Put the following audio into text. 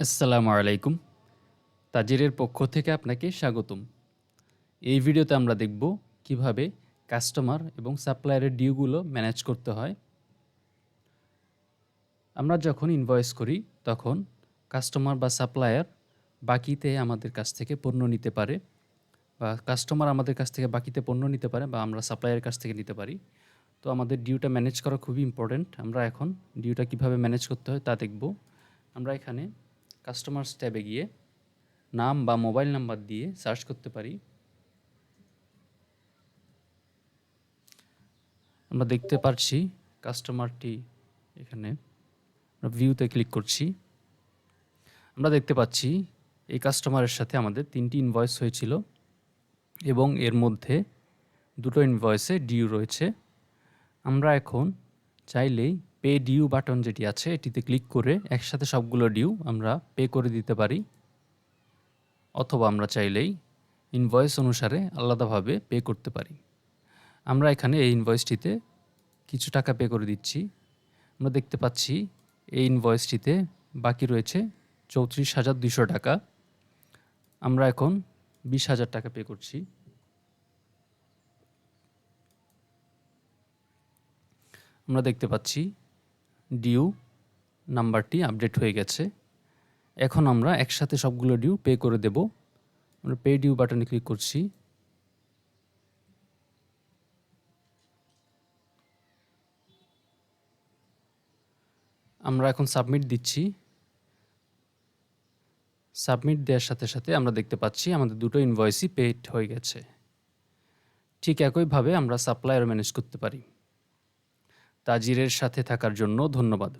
আসসালামু আলাইকুম। তাজিরের পক্ষ থেকে আপনাকে স্বাগতম। এই ভিডিওতে আমরা দেখব কীভাবে কাস্টমার এবং সাপ্লায়ারের ডিউগুলো ম্যানেজ করতে হয়। আমরা যখন ইনভয়েস করি, তখন কাস্টমার বা সাপ্লায়ার বাকিতে আমাদের কাছ থেকে পণ্য নিতে পারে বা কাস্টমার আমাদের কাছ থেকে বাকিতে পণ্য নিতে পারে বা আমরা সাপ্লায়ারের কাছ থেকে নিতে পারি। তো আমাদের ডিউটা ম্যানেজ করা খুবই ইম্পর্ট্যান্ট আমরা এখন ডিউটা কীভাবে ম্যানেজ করতে হয় তা দেখব। আমরা এখানে কাস্টমার্স ট্যাবে গিয়ে নাম বা মোবাইল নাম্বার দিয়ে সার্চ করতে পারি। আমরা দেখতে পারছি কাস্টমারটি এখানে। ভিউতে ক্লিক করছি। আমরা দেখতে পাচ্ছি এই কাস্টমারের সাথে আমাদের তিনটি ইনভয়েস হয়েছিল এবং এর মধ্যে দুটো ইনভয়েসে ডিউ রয়েছে। আমরা এখন চাইলেই পে ডিউ বাটন যেটি আছে, এটিতে ক্লিক করে একসাথে সবগুলো ডিউ আমরা পে করে দিতে পারি। অথবা আমরা চাইলেই ইনভয়েস অনুসারে আলাদাভাবে পে করতে পারি। আমরা এখানে এই ইনভয়েসটিতে কিছু টাকা পে করে দিচ্ছি। আমরা দেখতে পাচ্ছি এই ইনভয়েসটিতে বাকি রয়েছে চৌত্রিশ হাজার দুশো টাকা। আমরা এখন বিশ হাজার টাকা পে করছি। আমরা দেখতে পাচ্ছি ডিউ নাম্বারটি আপডেট হয়ে গেছে। এখন আমরা একসাথে সবগুলো ডিউ পে করে দেব। আমরা পে ডিউ বাটনে ক্লিক করছি। আমরা এখন সাবমিট দিচ্ছি। সাবমিট দেওয়ার সাথে সাথে আমরা দেখতে পাচ্ছি আমাদের দুটো ইনভয়েসই পেড হয়ে গেছে। ঠিক একইভাবে আমরা সাপ্লায়ার ম্যানেজ করতে পারি। তাজিরের সাথে থাকার জন্য ধন্যবাদ।